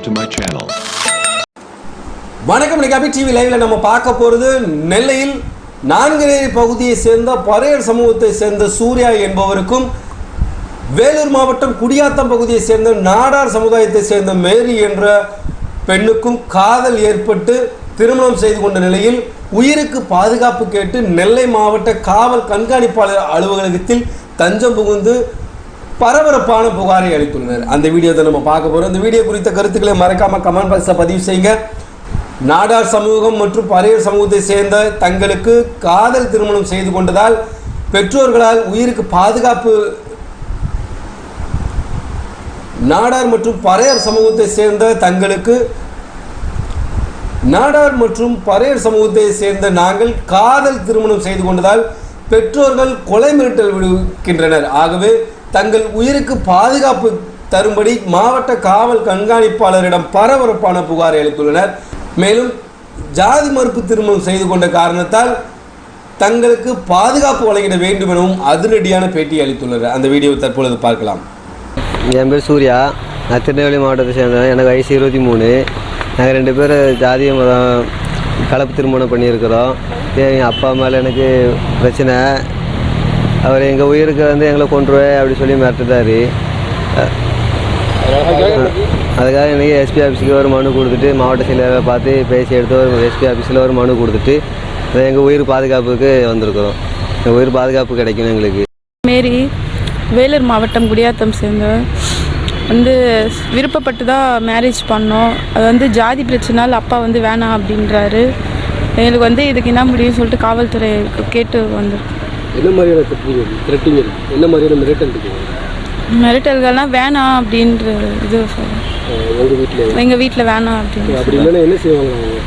subscribe to my channel. வணக்கம் நிகாபி TV லைவ்ல நம்ம பார்க்க போறது நெல்லையில் நான்குநேரி பகுதியை சேர்ந்த பறையர் சமூகத்தை சேர்ந்த சூர்யா என்பவருக்கும் வேலூர் மாவட்டம் குடியாத்தம் பகுதியை சேர்ந்த நாடார் சமுதாயத்தை சேர்ந்த மேரி என்ற பெண்ணுக்கும் காதல் ஏற்பட்டு திருமணம் செய்து கொண்ட நிலையில் உயிருக்கு பாதுகாப்பு கேட்டு நெல்லை மாவட்ட காவல் கண்காணிப்பாளர் அலுவலகத்தில் தஞ்சம் புகுந்து பரபரப்பான புகாரை அளித்துள்ளனர். அந்த வீடியோவை நம்ம பார்க்க போகிறோம் இந்த வீடியோ குறித்த கருத்துக்களை மறக்காமல் கமெண்ட் பாக்ஸில் பதிவு செய்யுங்க. நாடார் சமூகம் மற்றும் பறையர் சமூகத்தை சேர்ந்த தங்களுக்கு காதல் திருமணம் செய்து கொண்டதால் பெற்றோர்களால் உயிருக்கு பாதுகாப்பு நாடார் மற்றும் பறையர் சமூகத்தை சேர்ந்த தங்களுக்கு நாடார் மற்றும் பறையர் சமூகத்தை சேர்ந்த நாங்கள் காதல் திருமணம் செய்து கொண்டதால் பெற்றோர்கள் கொலை மிரட்டல் விடுக்கின்றனர். ஆகவே தங்கள் உயிருக்கு பாதுகாப்பு தரும்படி மாவட்ட காவல் கண்காணிப்பாளரிடம் பரபரப்பான புகாரை அளித்துள்ளனர். மேலும் ஜாதி மறுப்பு திருமணம் செய்து கொண்ட காரணத்தால் தங்களுக்கு பாதுகாப்பு வழங்கிட வேண்டும் எனவும் அதிரடியான பேட்டி அளித்துள்ளனர். அந்த வீடியோவை தற்பொழுது பார்க்கலாம். என் பேர் சூர்யா. நான் திருநெல்வேலி மாவட்டத்தை சேர்ந்தேன் எனக்கு வயசு இருபத்தி மூணு. நாங்கள் ரெண்டு பேரும் ஜாதிய மதம் கலப்பு திருமணம் பண்ணியிருக்கிறோம். எங்கள் அப்பா மேலே எனக்கு பிரச்சனை. அவர் எங்கள் உயிருக்கு வந்து எங்களை கொண்டுருவே அப்படி சொல்லி மிரட்டுறாரு. அதுக்காக எனக்கு எஸ்பி ஆஃபீஸுக்கு ஒரு மனு கொடுத்துட்டு மாவட்ட செயலரை பார்த்து பேசி எடுத்து ஒரு எஸ்பி ஆஃபீஸில் ஒரு மனு கொடுத்துட்டு எங்கள் உயிர் பாதுகாப்புக்கு வந்திருக்கிறோம். எங்கள் உயிர் பாதுகாப்பு கிடைக்கணும் எங்களுக்கு. மேரி வேலூர் மாவட்டம் குடியாத்தம் சேர்ந்த வந்து விருப்பப்பட்டு தான் மேரேஜ் பண்ணோம். அது வந்து ஜாதி பிரச்சனால் அப்பா வந்து வேணாம் அப்படின்றாரு. எங்களுக்கு வந்து இதுக்கு என்ன முடியும்னு சொல்லிட்டு காவல்துறை கேட்டு வந்திருக்கோம். என்ன மாதிரியான த்ரெட்டிங் த்ரெட்டிங் என்ன மாதிரியான மிரட்டல் இருக்கு? மிரட்டல்கள்லாம் வேணாம் அப்படின்ற இது உங்கள் வீட்டில் எங்கள் வீட்டில் வேணாம் அப்படின்னு அப்படி இல்லைன்னா என்ன செய்வாங்க அவங்க?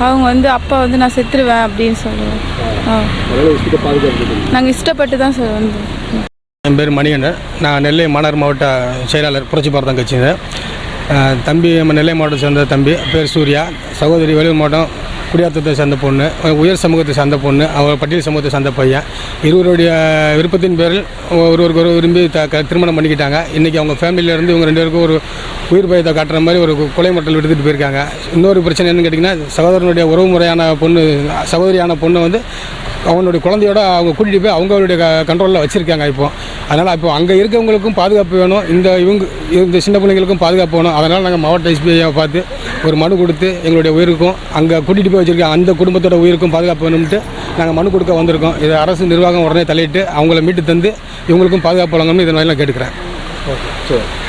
அவங்க வந்து அப்பா வந்து நான் செத்துருவேன் அப்படின்னு சொல்லுவேன் நாங்கள் இஷ்டப்பட்டு தான் சார் வந்தோம் என் பேர் மணிகண்டன். நான் நெல்லை மாநகர் மாவட்ட செயலாளர் புரட்சி பாரதம் அஹ் தம்பி நம்ம நெல்லை மாவட்டம் சேர்ந்த தம்பி பேர் சூர்யா. சகோதரி வேலூர் மாவட்டம் குடியாத்தத்தை சேர்ந்த பொண்ணு உயர் சமூகத்தை சேர்ந்த பொண்ணு அவங்க பட்டியல் சமூகத்தை சேர்ந்த பையன். இருவருடைய விருப்பத்தின் பேரில் ஒருவருக்கு ஒரு விரும்பி த திருமணம் பண்ணிக்கிட்டாங்க. இன்றைக்கி அவங்க ஃபேமிலியிலேருந்து இவங்க ரெண்டு பேருக்கும் ஒரு உயிர் பயத்தை காட்டுற மாதிரி ஒரு கொலை மட்டல் விடுத்துட்டு போயிருக்காங்க. இன்னொரு பிரச்சனை என்னன்னு கேட்டிங்கன்னா சகோதரனுடைய உறவு முறையான பொண்ணு சகோதரியான பொண்ணு வந்து அவனுடைய குழந்தையோட அவங்க கூட்டிகிட்டு போய் அவங்களுடைய கண்ட்ரோலில் வச்சுருக்காங்க இப்போ. அதனால் இப்போ அங்கே இருக்கவங்களுக்கும் பாதுகாப்பு வேணும். இந்த இவங்க இந்த சின்ன பிள்ளைங்களுக்கும் பாதுகாப்பு வேணும். அதனால் நாங்கள் மாவட்ட எஸ்பிஐயை பார்த்து ஒரு மனு கொடுத்து எங்களுடைய உயிருக்கும் அங்கே கூட்டிகிட்டு போய் வச்சுருக்க அந்த குடும்பத்தோட உயிருக்கும் பாதுகாப்பு வேணும்ட்டு நாங்கள் மனு கொடுக்க வந்திருக்கோம். இது அரசு நிர்வாகம் உடனே தலையிட்டு அவங்கள மீட்டு தந்து இவங்களுக்கும் பாதுகாப்பு வழங்கணும்னு இதன் நான் கேட்டுக்கிறேன்.